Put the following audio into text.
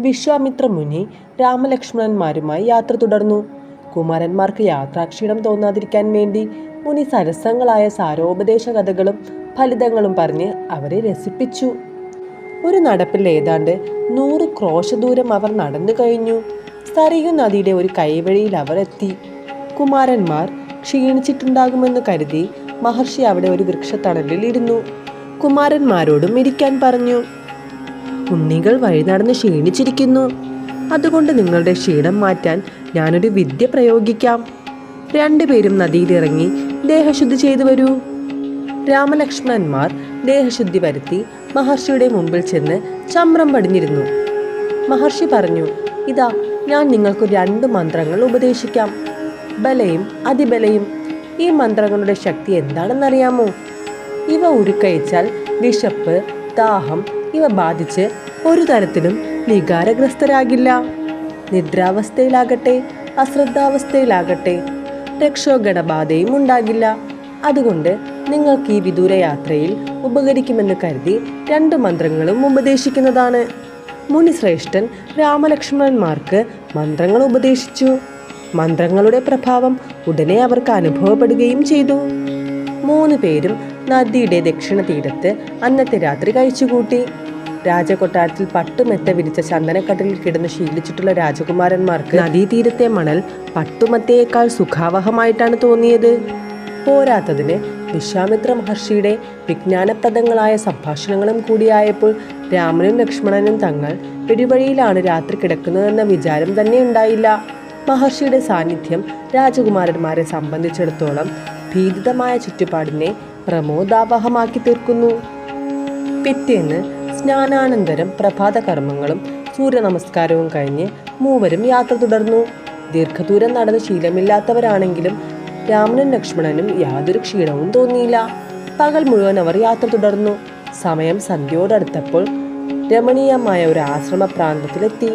വിശ്വാമിത്ര മുനി രാമലക്ഷ്മണന്മാരുമായി യാത്ര തുടർന്നു. കുമാരന്മാർക്ക് യാത്രാക്ഷീണം തോന്നാതിരിക്കാൻ വേണ്ടി മുനി സരസങ്ങളായ സാരോപദേശ കഥകളും ഫലിതങ്ങളും പറഞ്ഞ് അവരെ രസിപ്പിച്ചു. ഒരു നടപ്പിൽ ഏതാണ്ട് നൂറ് ക്രോശ ദൂരം അവർ നടന്നു കഴിഞ്ഞു. സരയു നദിയുടെ ഒരു കൈവഴിയിൽ അവർ എത്തി. കുമാരന്മാർ ക്ഷീണിച്ചിട്ടുണ്ടാകുമെന്ന് കരുതി മഹർഷി അവിടെ ഒരു വൃക്ഷത്തണലിൽ ഇരുന്നു. കുമാരന്മാരോടും ഇരിക്കാൻ പറഞ്ഞു. ഉണ്ണികൾ വഴി നടന്ന് ക്ഷീണിച്ചിരിക്കുന്നു. അതുകൊണ്ട് നിങ്ങളുടെ ക്ഷീണം മാറ്റാൻ ഞാനൊരു വിദ്യ പ്രയോഗിക്കാം. രണ്ടുപേരും നദിയിലിറങ്ങി ദേഹശുദ്ധി ചെയ്തു വരൂ. രാമലക്ഷ്മണന്മാർ ദേഹശുദ്ധി വരുത്തി മഹർഷിയുടെ മുമ്പിൽ ചെന്ന് ചമ്രം പടിഞ്ഞിരുന്നു. മഹർഷി പറഞ്ഞു ഇതാ ഞാൻ നിങ്ങൾക്ക് രണ്ട് മന്ത്രങ്ങൾ ഉപദേശിക്കാം. ബലയും അതിബലയും. ഈ മന്ത്രങ്ങളുടെ ശക്തി എന്താണെന്നറിയാമോ? ഇവ ഉരുക്കഴിച്ചാൽ വിശപ്പ് ദാഹം ഇവ ബാധിച്ച് ഒരു തരത്തിലും വികാരഗ്രസ്തരാകില്ല. നിദ്രാവസ്ഥയിലാകട്ടെ അശ്രദ്ധാവസ്ഥയിലാകട്ടെ രക്ഷോഗണബാധയും ഉണ്ടാകില്ല. അതുകൊണ്ട് നിങ്ങൾക്ക് ഈ വിദൂര യാത്രയിൽ ഉപകരിക്കുമെന്ന് കരുതി രണ്ട് മന്ത്രങ്ങളും ഉപദേശിക്കുന്നതാണ്. മുനിശ്രേഷ്ഠൻ രാമലക്ഷ്മണന്മാർക്ക് മന്ത്രങ്ങൾ ഉപദേശിച്ചു. മന്ത്രങ്ങളുടെ പ്രഭാവം ഉടനെ അവർക്ക് അനുഭവപ്പെടുകയും ചെയ്തു. മൂന്ന് പേരും നദിയുടെ ദക്ഷിണ തീരത്ത് അന്നത്തെ രാത്രി കഴിച്ചുകൂട്ടി. രാജകൊട്ടാരത്തിൽ പട്ടുമെത്ത വിരിച്ച ചന്ദനക്കടലിൽ കിടന്ന് ശീലിച്ചിട്ടുള്ള രാജകുമാരന്മാർക്ക് നദീതീരത്തെ മണൽ പട്ടുമത്തയേക്കാൾ സുഖാവഹമായിട്ടാണ് തോന്നിയത്. പോരാത്തതിന് വിശ്വാമിത്ര മഹർഷിയുടെ വിജ്ഞാനപ്രദങ്ങളായ സംഭാഷണങ്ങളും കൂടിയായപ്പോൾ രാമനും ലക്ഷ്മണനും തങ്ങൾ പെരുവഴിയിലാണ് രാത്രി കിടക്കുന്നതെന്ന വിചാരം തന്നെ ഉണ്ടായില്ല. മഹർഷിയുടെ സാന്നിധ്യം രാജകുമാരന്മാരെ സംബന്ധിച്ചിടത്തോളം ഭീതിതമായ ചുറ്റുപാടിനെ പ്രമോദാവഹമാക്കി തീർക്കുന്നു. പിറ്റേന്ന് സ്നാനാനന്തരം പ്രഭാത കർമ്മങ്ങളും സൂര്യ നമസ്കാരവും കഴിഞ്ഞ് മൂവരും യാത്ര തുടർന്നു. ദീർഘദൂരം നടന്ന് ശീലമില്ലാത്തവരാണെങ്കിലും രാമനും ലക്ഷ്മണനും യാതൊരു ക്ഷീണവും തോന്നിയില്ല. പകൽ മുഴുവൻ അവർ യാത്ര തുടർന്നു. സമയം സന്ധ്യയോടടുത്തപ്പോൾ രമണീയമായ ഒരു ആശ്രമ പ്രാന്തത്തിലെത്തി